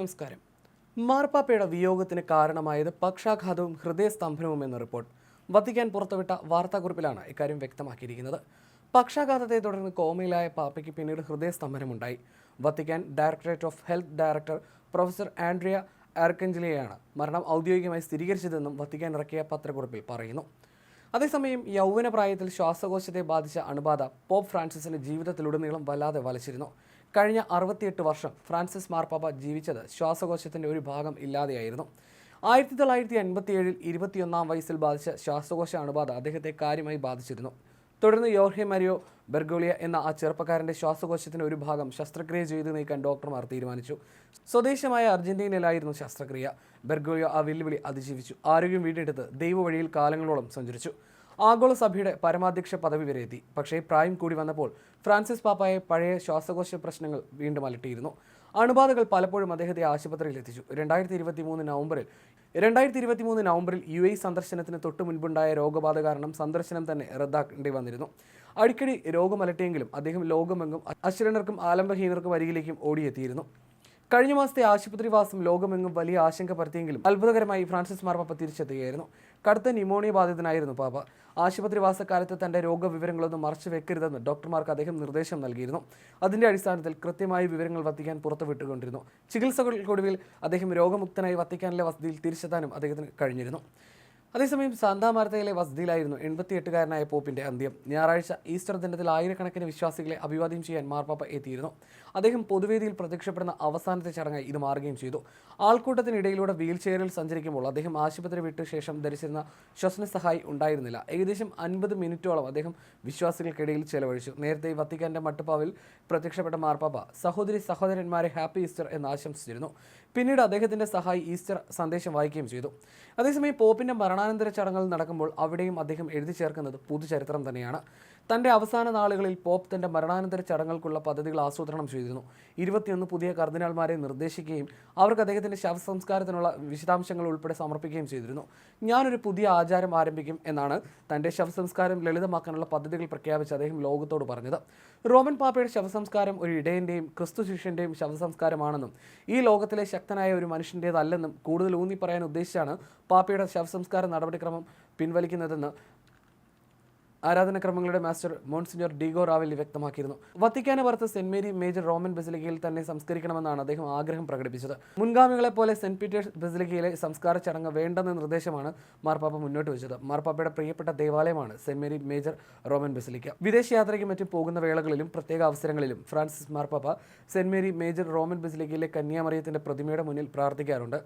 നമസ്കാരം. മാർപ്പാപ്പയുടെ വിയോഗത്തിന് കാരണമായത് പക്ഷാഘാതവും ഹൃദയസ്തംഭനവും എന്ന റിപ്പോർട്ട്. വത്തിക്കാൻ പുറത്തുവിട്ട വാർത്താക്കുറിപ്പിലാണ് ഇക്കാര്യം വ്യക്തമാക്കിയിരിക്കുന്നത്. പക്ഷാഘാതത്തെ തുടർന്ന് കോമയിലായ പാപ്പയ്ക്ക് പിന്നീട് ഹൃദയസ്തംഭനമുണ്ടായി. Vatican directorate of health director professor Andrea ആർക്കഞ്ചലിയാണ് മരണം ഔദ്യോഗികമായി സ്ഥിരീകരിച്ചതെന്നും വത്തിക്കാൻ ഇറക്കിയ പത്രക്കുറിപ്പിൽ പറയുന്നു. അതേസമയം യൗവന പ്രായത്തിൽ ശ്വാസകോശത്തെ ബാധിച്ച അണുബാധ പോപ്പ് ഫ്രാൻസിസിന്റെ ജീവിതത്തിലുടനീളം വല്ലാതെ വലച്ചിരുന്നു. കഴിഞ്ഞ അറുപത്തിയെട്ട് വർഷം ഫ്രാൻസിസ് മാർപ്പാപ്പ ജീവിച്ചത് ശ്വാസകോശത്തിന്റെ ഒരു ഭാഗം ഇല്ലാതെയായിരുന്നു. ആയിരത്തി തൊള്ളായിരത്തി അൻപത്തിയേഴിൽ ഇരുപത്തിയൊന്നാം വയസ്സിൽ ബാധിച്ച ശ്വാസകോശ അണുബാധ അദ്ദേഹത്തെ കാര്യമായി ബാധിച്ചിരുന്നു. തുടർന്ന് യോർഹെ മരിയോ ബെർഗോളിയ എന്ന ആ ചെറുപ്പക്കാരന്റെ ശ്വാസകോശത്തിന്റെ ഒരു ഭാഗം ശസ്ത്രക്രിയ ചെയ്ത് നീക്കാൻ ഡോക്ടർമാർ തീരുമാനിച്ചു. സ്വദേശമായ അർജന്റീനയിലായിരുന്നു ശസ്ത്രക്രിയ. ബെർഗോളിയ ആ വെല്ലുവിളി അതിജീവിച്ചു. ആരോഗ്യം വീണ്ടെടുത്ത് ദൈവവഴിയിൽ കാലങ്ങളോളം സഞ്ചരിച്ചു. ആഗോള സഭയുടെ പരമാധ്യക്ഷ പദവി വരെ എത്തി. പക്ഷേ പ്രായം കൂടി വന്നപ്പോൾ ഫ്രാൻസിസ് പാപ്പായെ പഴയ ശ്വാസകോശ പ്രശ്നങ്ങൾ വീണ്ടും അലട്ടിയിരുന്നു. അണുബാധകൾ പലപ്പോഴും അദ്ദേഹത്തെ ആശുപത്രിയിൽ എത്തിച്ചു. രണ്ടായിരത്തി ഇരുപത്തി മൂന്ന് നവംബറിൽ രണ്ടായിരത്തി ഇരുപത്തി മൂന്ന് നവംബറിൽ യു എ സന്ദർശനത്തിന് തൊട്ടു മുൻപുണ്ടായ രോഗബാധ കാരണം സന്ദർശനം തന്നെ റദ്ദാക്കേണ്ടി വന്നിരുന്നു. അടിക്കടി രോഗമലട്ടിയെങ്കിലും അദ്ദേഹം ലോകമെങ്ങും അശരണർക്കും ആലംബഹീനർക്കും അരികിലേക്കും ഓടിയെത്തിയിരുന്നു. കഴിഞ്ഞ മാസത്തെ ആശുപത്രിവാസം ലോകമെങ്ങും വലിയ ആശങ്ക പരത്തിയെങ്കിലും അത്ഭുതകരമായി ഫ്രാൻസിസ് മാർപ്പാപ്പ തിരിച്ചെത്തുകയായിരുന്നു കടുത്ത ന്യൂമോണിയ ബാധിതനായിരുന്നു പാപ്പ ആശുപത്രിവാസക്കാലത്ത് തന്റെ രോഗവിവരങ്ങളൊന്നും മറച്ചു വെക്കരുതെന്ന് ഡോക്ടർമാർക്ക് അദ്ദേഹം നിർദ്ദേശം നൽകിയിരുന്നു. അതിന്റെ അടിസ്ഥാനത്തിൽ കൃത്യമായ വിവരങ്ങൾ വത്തിക്കാൻ പുറത്തുവിട്ടുകൊണ്ടിരുന്നു. ചികിത്സകൾക്കൊടുവിൽ അദ്ദേഹം രോഗമുക്തനായി വത്തിക്കാനിലെ വസതിയിൽ തിരിച്ചെത്താനും അദ്ദേഹത്തിന് കഴിഞ്ഞിരുന്നു. അതേസമയം സാന്താ മാർത്തയിലെ വസതിയിലായിരുന്നു എൺപത്തിയെട്ടുകാരനായ പോപ്പിന്റെ അന്ത്യം. ഞായറാഴ്ച ഈസ്റ്റർ ദിനത്തിൽ ആയിരക്കണക്കിന് വിശ്വാസികളെ അഭിവാദ്യം ചെയ്യാൻ മാർപ്പാപ്പ എത്തിയിരുന്നു. അദ്ദേഹം പൊതുവേദിയിൽ പ്രത്യക്ഷപ്പെടുന്ന അവസാനത്തെ ചടങ്ങായി ഇത് മാറുകയും ചെയ്തു. ആൾക്കൂട്ടത്തിനിടയിലൂടെ വീൽ ചെയറിൽ സഞ്ചരിക്കുമ്പോൾ അദ്ദേഹം ആശുപത്രി വിട്ട ശേഷം ധരിച്ചിരുന്ന ശ്വസന സഹായി ഉണ്ടായിരുന്നില്ല. ഏകദേശം അൻപത് മിനിറ്റോളം അദ്ദേഹം വിശ്വാസികൾക്കിടയിൽ ചെലവഴിച്ചു. നേരത്തെ വത്തിക്കാന്റെ മട്ടുപ്പാവിൽ പ്രത്യക്ഷപ്പെട്ട മാർപ്പാപ്പ സഹോദരി സഹോദരന്മാരെ ഹാപ്പി ഈസ്റ്റർ എന്ന് ആശംസിച്ചിരുന്നു. പിന്നീട് അദ്ദേഹത്തിന്റെ സഹായി ഈസ്റ്റർ സന്ദേശം വായിക്കുകയും ചെയ്തു. അതേസമയം പോപ്പിന്റെ മരണാനന്തര ചടങ്ങുകൾ നടക്കുമ്പോൾ അവിടെയും അദ്ദേഹം എഴുതി ചേർക്കുന്നത് പുതുചരിത്രം തന്നെയാണ്. തന്റെ അവസാന നാളുകളിൽ പോപ്പ് തന്റെ മരണാനന്തര ചടങ്ങുകൾക്കുള്ള പദ്ധതികൾ ആസൂത്രണം ചെയ്തിരുന്നു. ഇരുപത്തിയൊന്ന് പുതിയ കർദിനാൾമാരെ നിർദ്ദേശിക്കുകയും അവർക്ക് അദ്ദേഹത്തിന്റെ ശവസംസ്കാരത്തിനുള്ള വിശദാംശങ്ങൾ ഉൾപ്പെടെ സമർപ്പിക്കുകയും ചെയ്തിരുന്നു. ഞാനൊരു പുതിയ ആചാരം ആരംഭിക്കും എന്നാണ് തന്റെ ശവസംസ്കാരം ലളിതമാക്കാനുള്ള പദ്ധതികൾ പ്രഖ്യാപിച്ച് അദ്ദേഹം ലോകത്തോട് പറഞ്ഞത്. റോമൻ പാപ്പയുടെ ശവസംസ്കാരം ഒരു ഇടയന്റെയും ക്രിസ്തു ശിഷ്യന്റെയും ശവസംസ്കാരമാണെന്നും ഈ ലോകത്തിലെ ശക്തനായ ഒരു മനുഷ്യന്റേതല്ലെന്നും കൂടുതൽ ഊന്നി പറയാൻ ഉദ്ദേശിച്ചാണ് പാപ്പയുടെ ശവസംസ്കാര നടപടിക്രമം പിൻവലിക്കുന്നതെന്ന് ആരാധനക്രമങ്ങളുടെ മാസ്റ്റർ മോൺസിഞ്ഞോർ ഡിഗോ റാവലി വ്യക്തമാക്കിയിരുന്നു. വത്തിക്കാന പുറത്ത് സെന്റ് മേരി മേജർ റോമൻ ബസിലിക്കയിൽ തന്നെ സംസ്കരിക്കണമെന്നാണ് അദ്ദേഹം ആഗ്രഹം പ്രകടിപ്പിച്ചത്. മുൻഗാമികളെ പോലെ സെന്റ് പീറ്റേഴ്സ് ബസിലിക്കയിലെ സംസ്കാര ചടങ്ങ് വേണ്ടെന്ന നിർദ്ദേശമാണ് മാർപ്പാപ്പ മുന്നോട്ട് വെച്ചത്. മാർപ്പാപ്പയുടെ പ്രിയപ്പെട്ട ദേവാലയമാണ് Saint Mary Major Roman basilica. വിദേശയാത്രയ്ക്ക് മറ്റും പോകുന്ന വേളകളിലും പ്രത്യേക അവസരങ്ങളിലും ഫ്രാൻസിസ് മാർപ്പാപ്പ സെന്റ് മേരി മേജർ റോമൻ ബസിലിക്കയിലെ കന്യാമറിയത്തിന്റെ പ്രതിമയുടെ മുന്നിൽ പ്രാർത്ഥിക്കാറുണ്ട്.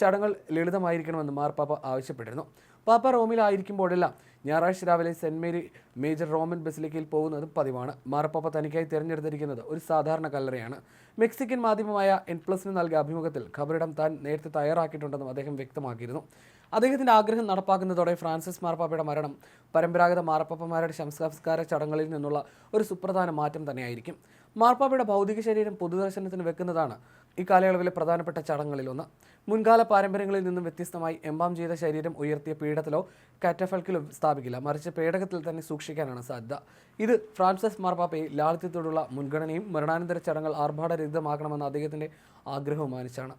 ചടങ്ങുകൾ ലളിതമായിരിക്കണമെന്ന് മാർപ്പാപ്പ ആവശ്യപ്പെട്ടിരുന്നു. പാപ്പ റോമിലായിരിക്കുമ്പോഴെല്ലാം ഞായറാഴ്ച രാവിലെ സെന്റ് മേരി മേജർ റോമൻ ബസിലിക്കയിൽ പോകുന്നത് പതിവാണ്. മാർപ്പാപ്പ തനിക്കായി തിരഞ്ഞെടുത്തിരിക്കുന്നത് ഒരു സാധാരണ കല്ലറയാണ്. മെക്സിക്കൻ മാധ്യമമായ എൻ പ്ലസിന് നൽകിയ അഭിമുഖത്തിൽ ഖബറിടം താൻ നേരത്തെ തയ്യാറാക്കിയിട്ടുണ്ടെന്നും അദ്ദേഹം വ്യക്തമാക്കിയിരുന്നു. അദ്ദേഹത്തിന്റെ ആഗ്രഹം നടപ്പാക്കുന്നതോടെ ഫ്രാൻസിസ് മാർപ്പാപ്പയുടെ മരണം പരമ്പരാഗത മാർപ്പാപ്പമാരുടെ ശംസ്കാര ചടങ്ങുകളിൽ നിന്നുള്ള ഒരു സുപ്രധാന മാറ്റം തന്നെയായിരിക്കും. മാർപ്പാപ്പയുടെ ഭൗതിക ശരീരം പൊതുദർശനത്തിന് വെക്കുന്നതാണ് ഈ കാലയളവിലെ പ്രധാനപ്പെട്ട ചടങ്ങുകളിലൊന്ന് മുൻകാല പാരമ്പര്യങ്ങളിൽ നിന്നും വ്യത്യസ്തമായി എംബാം ചെയ്ത ശരീരം ഉയർത്തിയ പീഠത്തിലോ കാറ്റഫൽക്കിലോ സ്ഥാപിക്കില്ല. മറിച്ച് പേടകത്തിൽ തന്നെ സൂക്ഷിക്കാനാണ് സാധ്യത. ഇത് ഫ്രാൻസിസ് മാർപ്പാപ്പയെ ലാളിത്യത്തോടുള്ള മുൻഗണനയും മരണാനന്തര ചടങ്ങുകൾ ആർഭാടരഹിതമാക്കണമെന്ന അദ്ദേഹത്തിന്റെ ആഗ്രഹവും മാനിച്ചാണ്